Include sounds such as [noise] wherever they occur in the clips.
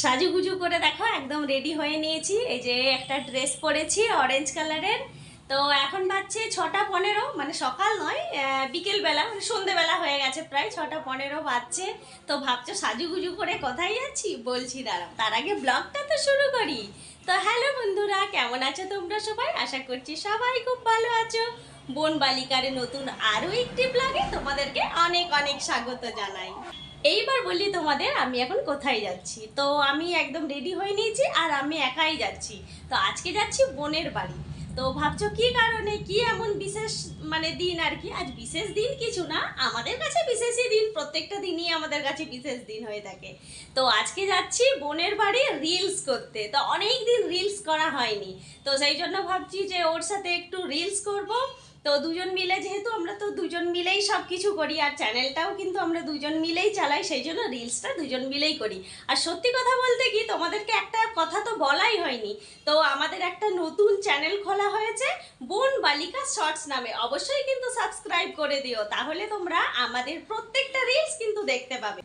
সাজুগুজু করে দেখো, একদম রেডি হয়ে নিয়েছি। এই যে একটা ড্রেস পরেছি অরেঞ্জ কালারের তো এখন বাজছে ছটা পনেরো মানে সকাল নয় বিকেলবেলা মানে সন্ধেবেলা হয়ে গেছে প্রায় ছটা পনেরো বাজছে। তো ভাবছ সাজুগুজু করে কোথায় যাচ্ছি? বলছি, দাঁড়াও, তার আগে ব্লগটা তো শুরু করি। তো হ্যালো বন্ধুরা, কেমন আছো তোমরা সবাই? আশা করছি সবাই খুব ভালো আছো। বোন বালিকারে নতুন আরও একটি ব্লগে তোমাদেরকে অনেক অনেক স্বাগত জানাই। এইবার বলি তোমাদের আমি এখন কোথায় যাচ্ছি? তো আমি একদম রেডি হয়ে নিয়েছি আর আমি একাই যাচ্ছি। তো আজকে যাচ্ছি বোনের বাড়ি। তো ভাবছ কি কারণে? কি এমন বিশেষ মানে দিন আর কি? আজ বিশেষ দিন কিছু না, আমাদের কাছে বিশেষই দিন। প্রত্যেকটা দিনই আমাদের কাছে বিশেষ দিন হয়ে থাকে। তো আজকে যাচ্ছি বোনের বাড়ি রিলস করতে। তো অনেক দিন রিলস করা হয়নি। তো সেই জন্য ভাবছি যে ওর সাথে একটু রিলস করব। তো দুজন মিলে যেহেতু আমরা তো দুজন মিলেই সব কিছু করি, আর চ্যানেলটাও কিন্তু আমরা দুজন মিলেই চালাই, সেই জন্য রিলসটা দুজন মিলেই করি। আর সত্যি কথা বলতে কি, তোমাদেরকে একটা কথা তো বলাই হয়নি। তো আমাদের একটা নতুন চ্যানেল খোলা হয়েছে, বোন বালিকা শর্টস নামে। অবশ্যই কিন্তু সাবস্ক্রাইব করে দিও, তাহলে তোমরা আমাদের প্রত্যেকটা রিলস কিন্তু দেখতে পাবে।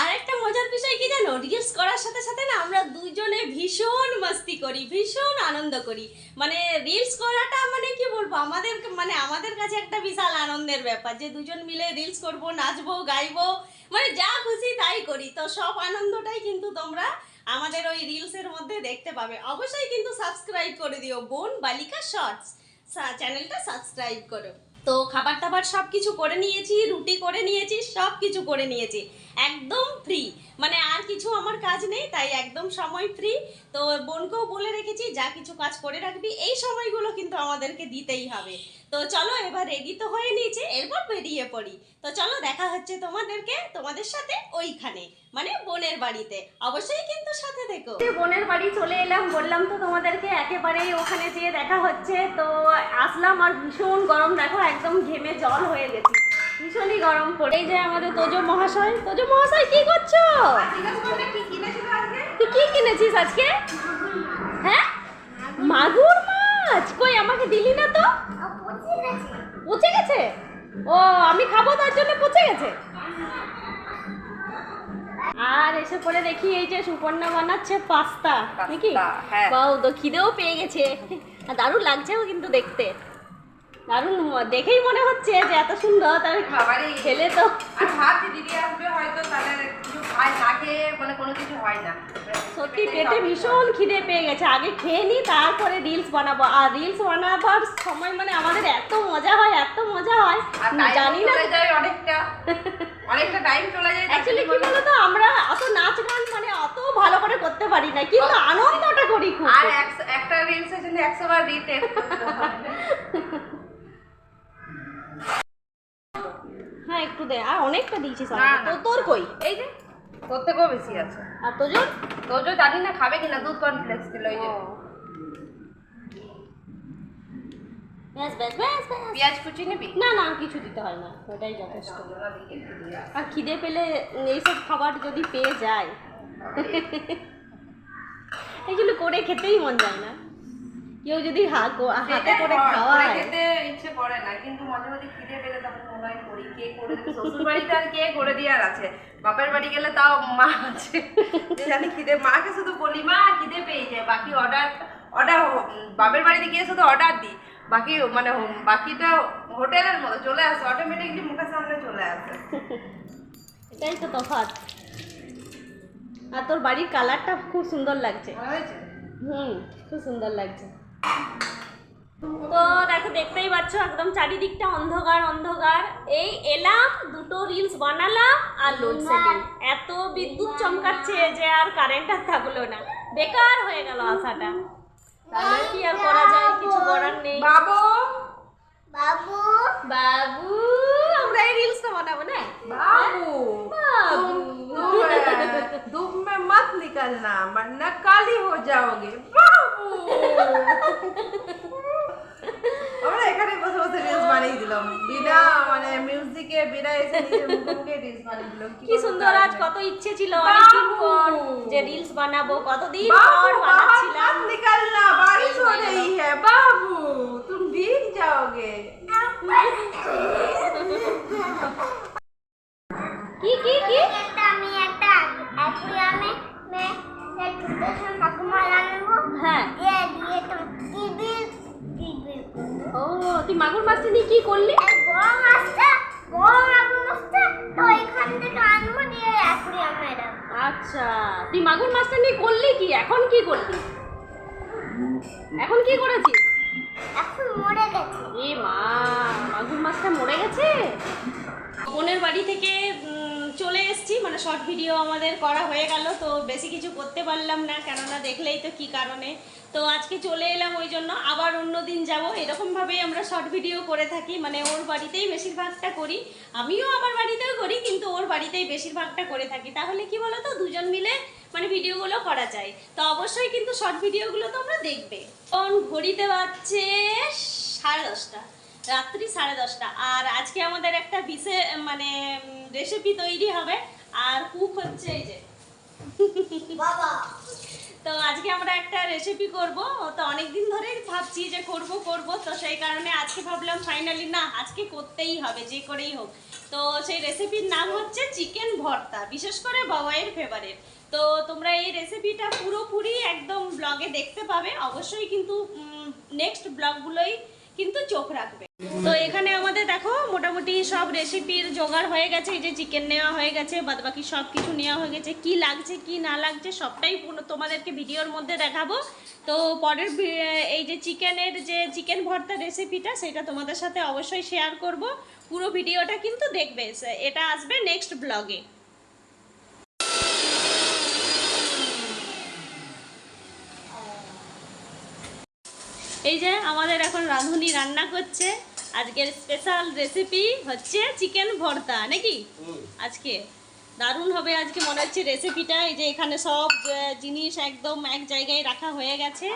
আর একটা মজার বিষয় কি জানো? রিলস করার সাথে সাথে না আমরা দুজনে ভীষণ মাস্তি করি, ভীষণ আনন্দ করি। মানে রিলস করাটা মানে কি বলব? আমাদের মানে আমাদের কাছে একটা বিশাল আনন্দের ব্যাপার যে দুজন মিলে রিলস করব, নাচবো, গাইবো মানে যা খুশি তাই করি। তো সব আনন্দটাই কিন্তু তোমরা আমাদের ওই রিলসের মধ্যে দেখতে পাবে। অবশ্যই কিন্তু সাবস্ক্রাইব করে দিও বোন বালিকা শর্টস চ্যানেলটা সাবস্ক্রাইব করো। তো খাবার টাবার সব কিছু করে নিয়েছি, রুটি করে নিয়েছি সব কিছু করে নিয়েছি। একদম ফ্রি মানে আর কিছু আমার কাজ নেই, তাই একদম সময় ফ্রি তো বোনকেও বলে রেখেছি, যা কিছু কাজ করে রাখবি, এই সময়গুলো কিন্তু আমাদেরকে দিতেই হবে। তো চলো এবার রেডি তো হয়ে নিয়েছে, এরপর বেরিয়ে পড়ি। তো চলো দেখা হচ্ছে তোমাদেরকে, তোমাদের সাথে ওইখানে মানে বোনের বাড়িতে। অবশ্যই কিন্তু সাথে থেকো। বোনের বাড়ি চলে এলাম, বললাম তো তোমাদেরকে একেবারেই ওখানে যেয়ে দেখা হচ্ছে। তো আসলাম আর ভীষণ গরম, দেখো একদম ঘেমে জল হয়ে গেছি। ভীষণই গরম পড়ে। এই যে আমাদের তোজো মহাশয়। তোজো মহাশয় কি করছ? তুই কি কিনেছিস আজকে? হ্যাঁ? মাগুর মাছ? কই আমাকে দিলি না তো? পচে গেছে? ও আমি খাব তার জন্য পচে গেছে? আর এসে পরে দেখি এই যে সুপর্ণা বানাচ্ছে পাস্তা। নাকি? পাস্তা, হ্যাঁ। বাউ তো খিদেও পেয়ে গেছে। আর দারুণ লাগছেও কিন্তু দেখতে। দারুণ দেখেই মনে হচ্ছে যে এত সুন্দর তার বাবারে। খেলে তো। আর ভাবছি দিদি আসবে হয়তো তাহলে কিছু খায় না খেয়ে মানে কোনো কিছু হয় না। সত্যি পেটে ভীষণ খিদে পেয়ে গেছে। আগে খেয়ে নি তারপরে রিলস বানাবো। আর রিলস বানাবার সময় মানে আমাদের এত মজা হয় এত মজা হয়। জানি না। যায় অনেকটা। অনেকটা টাইম চলে যায় অ্যাকচুয়ালি কি বলতো আমরা অত নাচ গান মানে অত ভালো করে করতে পারি না কিন্তু আনন্দটা করি খুব। আর একটা রিলসের জন্য একশো বার রিটেক [laughs] হ্যাঁ একটু দে। আর অনেকটা দিয়েছিস না, তো তোর কই? এই যে তোর থেকেও বেশি আছে। আর তোজন তোর যে জানি না খাবে কিনা? দুধ কর্নফ্লেক্স দিল ওই যে। ব্যাস ব্যাস ব্যাস ব্যাস। পেঁয়াজ কুচি নিবি? না না কিছু দিতে হয় না। ওটাই যথেষ্ট। আর খিদে পেলে এইসব খাবার যদি পেয়ে যায়। [laughs] এগুলো করে খেতেই মন যায় না। কেউ যদি হা- কো- হাতে করে খাওয়ায়। খেতে ইচ্ছে করে না কিন্তু মাঝে মাঝে খিদে পেলে তখন মনে হয় করি কে করে দিবে? শ্বশুর বাড়িতে আর কে করে দেওয়ার আছে? বাপের বাড়ি গেলে তাও মা আছে। জানি খিদে মাকে শুধু বলি মা খিদে পেয়ে যায় বাকি অর্ডার অর্ডার বাপের বাড়িতে গিয়ে শুধু অর্ডার দিই। বাকি মানে বাকিটা হোটেলের মতো চলে আসে অটোমেটিকলি মুখের সামনে চলে আসে। এটাই তো তফাৎ। আর তোর বাড়ির কালারটা খুব সুন্দর লাগছে। হুম খুব সুন্দর লাগছে। তো দেখো দেখতেই পাচ্ছ একদম চারিদিকটা অন্ধকার অন্ধকার এই এলাম দুটো রিলস বানালাম আর লোডশেডিং এত বিদ্যুৎ চমকাচ্ছে যে আর কারেন্ট আর থাকলো না বেকার হয়ে গেল আশাটা তাহলে কি আর করা যায় কিছু করার নেই বাবু বাবু বাবু আমরা এই রিলসটা বানাবো না बाबू बाबू। तुम तुम धूप में मत निकलना वरना काली हो जाओगे बाबू আমরা এখানে বসে বসে রিলস বানিয়ে দিলাম বিনা মানে মিউজিকে বিনা এসে নিজের মুখে মুখে রিলস বানিয়ে দিলাম কি সুন্দর আজ কত ইচ্ছে ছিল অনেকদিন পর যে রিলস বানাবো কতদিন পর बाबू बाहर বানাচ্ছিলাম मत निकलना बारिश हो रही है बाबू तुम भीग जाओगे কি কি কি মাছটা কি করলি? বড় মাছটা বড় মাছটা তো এখান থেকে আনব দিয়ে অ্যাকুরিয়ামে রাখব আচ্ছা তুই মাগুর মাছটা নিয়ে করলি কি? এখন কি করলি? এখন কি করেছিস? এখন মরে গেছে। এ মা মাগুর মাছটা মরে গেছে? বোনের বাড়ি থেকে চলে এসেছি মানে শর্ট ভিডিও আমাদের করা হয়ে গেল, তো বেশি কিছু করতে পারলাম না, কেননা দেখলেই তো কি কারণে। তো আজকে চলে এলাম ওই জন্য, আবার অন্য দিন যাব। এরকমভাবেই আমরা শর্ট ভিডিও করে থাকি মানে ওর বাড়িতেই বেশিরভাগটা করি। আমিও আমার বাড়িতেও করি, কিন্তু ওর বাড়িতেই বেশিরভাগটা করে থাকি। তাহলে কি বলো তো দুজন মিলে মানে ভিডিওগুলো করা যায়। তো অবশ্যই কিন্তু শর্ট ভিডিওগুলো তোমরা দেখবে। কোন ঘড়িতে বাজছে সাড়ে দশটা। রাত্রি সাড়ে দশটা। আর আজকে আমাদের একটা বিশেষ মানে রেসিপি তৈরি হবে। আর কুক হচ্ছে এই যে। বাবা। তো আজকে আমরা একটা রেসিপি করব। তো অনেক দিন ধরেই ভাবছি যে করব করব। তো সেই কারণে আজকে ভাবলাম ফাইনালি না আজকে করতেই হবে যে করেই হোক। তো সেই রেসিপির নাম হচ্ছে চিকেন ভর্তা বিশেষ করে বাবাইয়ের ফেভারিট তো তোমরা এই রেসিপিটা পুরোপুরি একদম ব্লগে দেখতে পাবে। অবশ্যই কিন্তু নেক্সট ব্লগগুলোই কিন্তু চোখ রাখবে। এখানে আমাদের দেখো মোটামুটি সব রেসিপির জোগাড় হয়ে গেছে। এই যে চিকেন নেওয়া হয়ে গেছে বাদ বাকি সব কিছু নেওয়া হয়ে গেছে। কি লাগছে, কি না লাগছে, সবটাই তোমাদেরকে ভিডিওর মধ্যে দেখাবো। তো পরের এই যে চিকেনের যে চিকেন ভর্তা রেসিপিটা সেটা তোমাদের সাথে অবশ্যই শেয়ার করব। পুরো ভিডিওটা কিন্তু দেখবে। এটা আসবে নেক্সট ব্লগে এই যে আমাদের এখন রাঁধুনি রান্না করছে। আজকের স্পেশাল রেসিপি হচ্ছে চিকেন ভর্তা নাকি? আজকে। দারুণ হবে আজকে মনে হচ্ছে রেসিপিটা এই যে এখানে সব জিনিস একদম এক জায়গায় রাখা হয়ে গেছে।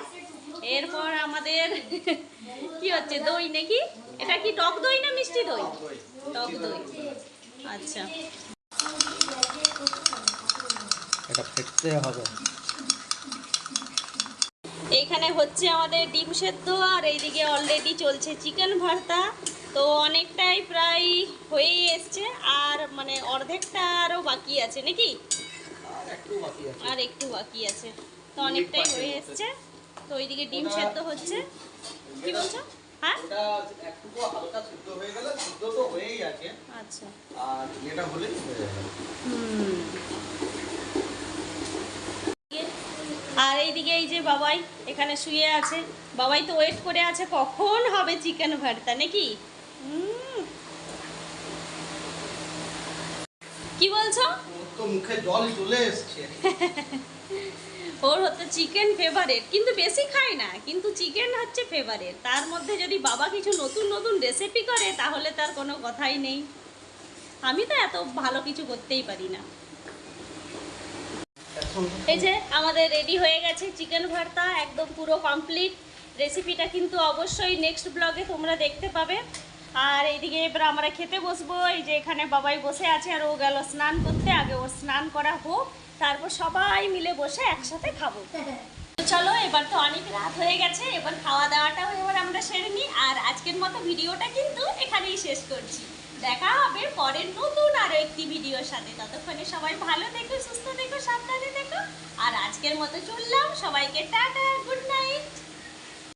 এরপর আমাদের [laughs] কি হচ্ছে দই নাকি? এটা কি টক দই না মিষ্টি দই। টক দই। আচ্ছা। এটা ফেটতে হবে। এইখানে হচ্ছে আমাদের ডিম সেদ্ধ আর এইদিকে অলরেডি চলছে চিকেন ভর্তা। তো অনেকটাই প্রায় হয়েই এসছে আর মানে অর্ধেকটা আরও বাকি আছে নাকি? একটু বাকি আছে। আর একটু বাকি আছে। তো অনেকটাই হয়ে এসছে। তো ওইদিকে ডিম সেদ্ধ হচ্ছে। কি বলছো? হ্যাঁ? আচ্ছা। আর এটা হলেই হয়ে যাবে। আর এইদিকে এই যে বাবাই এখানে শুয়ে আছে। বাবাই তো ওয়েট করে আছে কখন হবে চিকেন ভর্তা নাকি। কি বলছো? মুখে জল চলে এসছে। [laughs] ওর হচ্ছে চিকেন ফেভারেট কিন্তু বেশি খায় না কিন্তু চিকেন হচ্ছে ফেভারেট তার মধ্যে যদি বাবা কিছু নতুন নতুন রেসিপি করে তাহলে তার কোনো কথাই নেই। আমি তো এত ভালো কিছু করতেই পারি না। এই যে আমাদের রেডি হয়ে গেছে চিকেন ভর্তা একদম পুরো কমপ্লিট রেসিপিটা কিন্তু অবশ্যই নেক্সট ব্লগে তোমরা দেখতে পাবে। আর এইদিকে এবার আমরা খেতে বসবো। এই যে এখানে বাবাই বসে আছে আর ও গেল স্নান করতে। আগে ওর স্নান করা হোক তারপর সবাই মিলে বসে একসাথে খাব। [laughs] চলো এবার তো অনেক রাত হয়ে গেছে এবার খাওয়া দাওয়াটাও এবার আমরা সেরে নিই। আজকের মতো ভিডিওটা কিন্তু এখানেই শেষ করছি। দেখা হবে পরের নতুন আরও একটি ভিডিওর সাথে। ততক্ষণে সবাই ভালো দেখো সুস্থ দেখো সাবধানে দেখো আর আজকের মতো চললাম। সবাইকে টাটা, গুড নাইট।